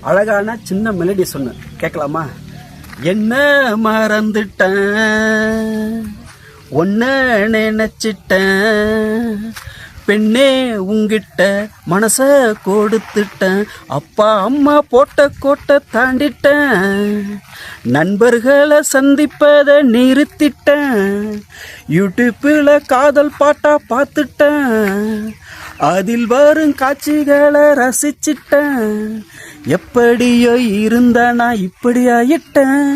அழகான சின்ன மெலடி சொன்ன கேட்கலாமா? என்ன மறந்துட்டேன்? ஒன்ன நினைச்சிட்டேன். பெண்ணே உங்கிட்ட மனச கொடுத்துட்டேன். அப்பா அம்மா போட்ட கோட்டை தாண்டிட்டேன். நண்பர்களை சந்திப்பதை நிறுத்திட்டேன். யூடியூப்பில் காதல் பாட்டா பார்த்துட்டேன். அதில் வரும் காட்சிகளை ரசிச்சிட்டேன். எப்படியோ இருந்தானா இப்படி ஆயிட்டேன்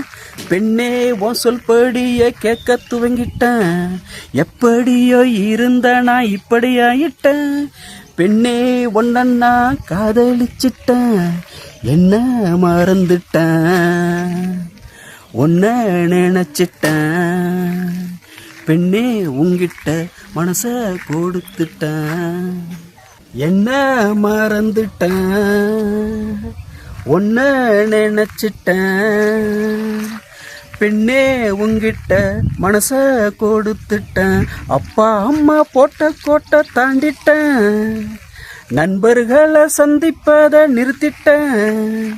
பெண்ணே உன் சொல்படிய கேட்க துவங்கிட்டேன். எப்படியோ இருந்தானா இப்படி ஆயிட்டேன் பெண்ணே ஒன்னா காதலிச்சிட்டேன். என்ன மறந்துட்டேன். ஒன்ன நினைச்சிட்டேன். பெண்ணே உங்கிட்ட மனச கொடுத்துட்டேன் என்ன மறந்துட்டேன்? உன்ன நினைச்சிட்டேன். பெண்ணே உங்கிட்ட மனச கொடுத்துட்டேன். அப்பா அம்மா போட்ட கோட்டை தாண்டிட்டேன். நண்பர்களை சந்திப்பதை நிறுத்திட்டேன்.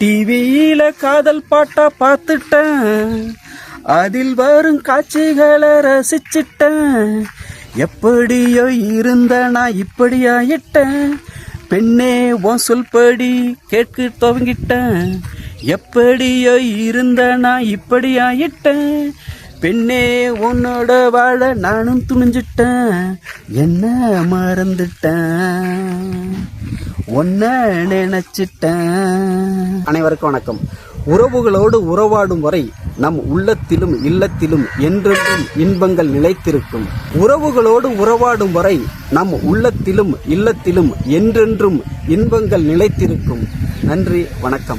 டிவியில காதல் பாட்டா பார்த்துட்டேன். அதில் வரும் காட்சிகளை ரசிச்சிட்டேன். எப்படியோ இருந்த நான் இப்படி ஆயிட்டேன் பெண்ணே உன் சொல்படி கேட்க துவங்கிட்டேன். எப்படியோ இருந்த நான் இப்படி ஆயிட்டேன் பெண்ணே உன்னோட வாழ நானும் துணிஞ்சிட்டேன். என்ன மறந்துட்டேன்? ஒன்ன நினைச்சிட்டேன். அனைவருக்கும் வணக்கம். உறவுகளோடு உறவாடும் வரை நம் உள்ளத்திலும் இல்லத்திலும் என்றென்றும் இன்பங்கள் நிலைத்திருக்கும். உறவுகளோடு உறவாடும் வரை நம் உள்ளத்திலும் இல்லத்திலும் என்றென்றும் இன்பங்கள் நிலைத்திருக்கும். நன்றி வணக்கம்.